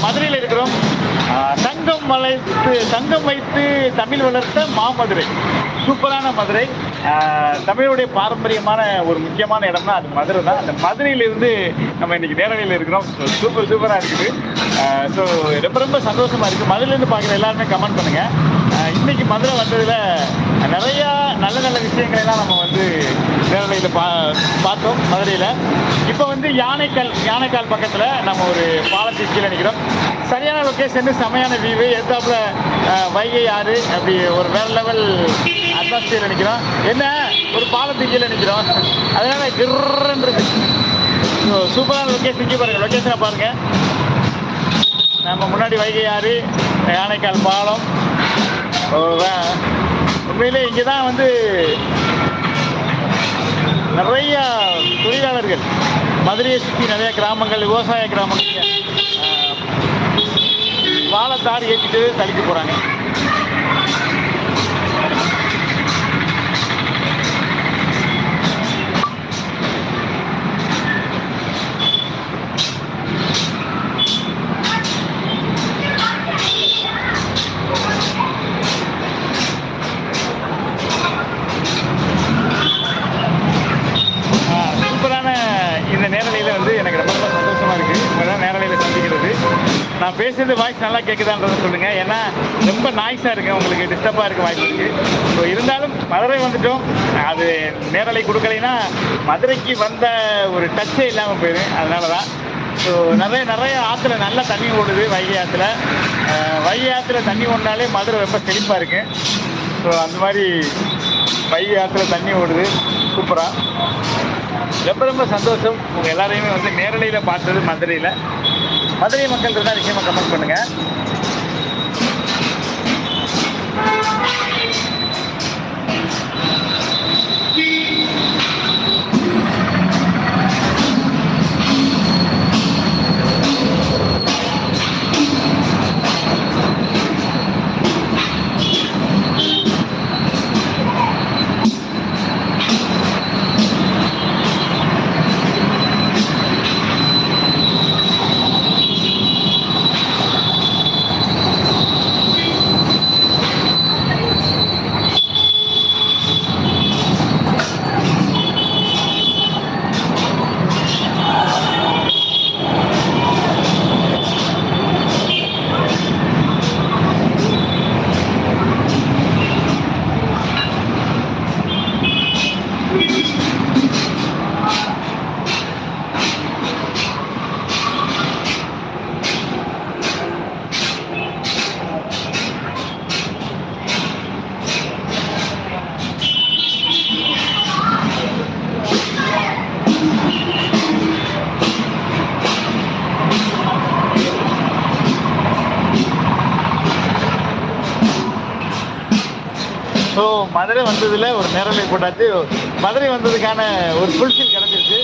மதுரையில் இருக்கிறோம். தங்கம் வளைத்து தங்கம் வைத்து தமிழ் வளர்த்த மாமதுரை. சூப்பரான மதுரை. தமிழுடைய பாரம்பரியமான ஒரு முக்கியமான இடம்னா அது மதுரை தான். அந்த மதுரையிலிருந்து நம்ம இன்னைக்கு நேரடியில் இருக்கிறோம். சூப்பர் சூப்பராக இருக்குது. ஸோ ரொம்ப ரொம்ப சந்தோஷமாக இருக்குது மதுரையிலேருந்து பார்க்குற எல்லாருமே கமெண்ட் பண்ணுங்கள் இன்னைக்கு மதுரை வந்ததில் நிறையா நல்ல நல்ல விஷயங்களை எல்லாம் நம்ம வந்து நேரலையில் பா பார்த்தோம் மதுரையில். இப்போ வந்து யானைக்கால் யானைக்கால் பக்கத்தில் நம்ம ஒரு பாலத்தை கீழே நிற்கிறோம் சரியான லொக்கேஷன் செமையான வியூவு எத்தாப்புல வைகை ஆறு அப்படி ஒரு வேற லெவல் அட்மாஸ்பியர் நிற்கிறோம் என்ன? ஒரு பாலத்துக்கு கீழே நிற்கிறோம் அதனால கிர்ன்றது சூப்பரான லொக்கேஷன் இங்கே பாருங்கள் லொக்கேஷனை பாருங்கள் நம்ம முன்னாடி வைகை ஆறு யானைக்கால் பாலம். உண்மையிலே இங்கே தான் வந்து நிறைய தொழிலாளர்கள் மதுரையை சுற்றி நிறைய கிராமங்கள் விவசாய கிராமங்கள் ஆஹ், ஏற்றிட்டு தள்ளிட்டு போகிறாங்க சூப்பரான இந்த நேரலையில் வந்து எனக்கு ரொம்ப ரொம்ப சந்தோஷமாக இருக்குது இப்போதான் நேரலையில் சந்திக்கிறது நான் பேசுறது வாய்ஸ் நல்லா கேட்குதான்றதை சொல்லுங்கள் ஏன்னா ரொம்ப நாய்ஸாக இருக்கு. உங்களுக்கு டிஸ்டர்பாக இருக்க வாய்ப்பு இருக்குது ஸோ இருந்தாலும் மதுரை வந்துட்டோம். அது நேரலை கொடுக்கலைன்னா மதுரைக்கு வந்த ஒரு டச்சே இல்லாமல் போயிடும் அதனால தான் ஸோ நிறைய நிறைய ஆற்றுல நல்லா தண்ணி ஓடுது வைகை ஆற்றுல வைகை ஆற்றுல தண்ணி ஓடினாலே மதுரை ரொம்ப செழிப்பாக இருக்கு. ஸோ அந்த மாதிரி வைகை ஆற்றுல தண்ணி ஓடுது. சூப்பராக ரொம்ப ரொம்ப சந்தோஷம். உங்கள் எல்லாரையுமே வந்து நேரலையில் பார்த்தது மதுரையில். மதுரை மக்கள் இருந்தால் நிச்சயமாக கமெண்ட் பண்ணுங்கள் ஸோ மதுரை வந்ததில் ஒரு நேரலை போட்டாச்சு. மதுரை வந்ததுக்கான ஒரு ஃபுல்ஃபில் கிடச்சிருச்சு.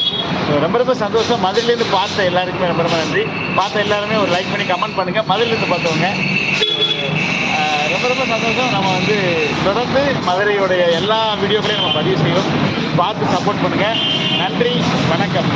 ரொம்ப ரொம்ப சந்தோஷம். மதுரையிலேருந்து பார்த்த எல்லாருக்குமே ரொம்ப ரொம்ப நன்றி. பார்த்த எல்லாருமே ஒரு லைக் பண்ணி கமெண்ட் பண்ணுங்கள் மதுரையிலேருந்து பார்த்தவங்க ரொம்ப ரொம்ப சந்தோஷம். நம்ம வந்து தொடர்ந்து மதுரையுடைய எல்லா வீடியோக்களையும் நம்ம பதிவு செய்வோம். பார்த்து சப்போர்ட் பண்ணுங்கள் நன்றி. வணக்கம்.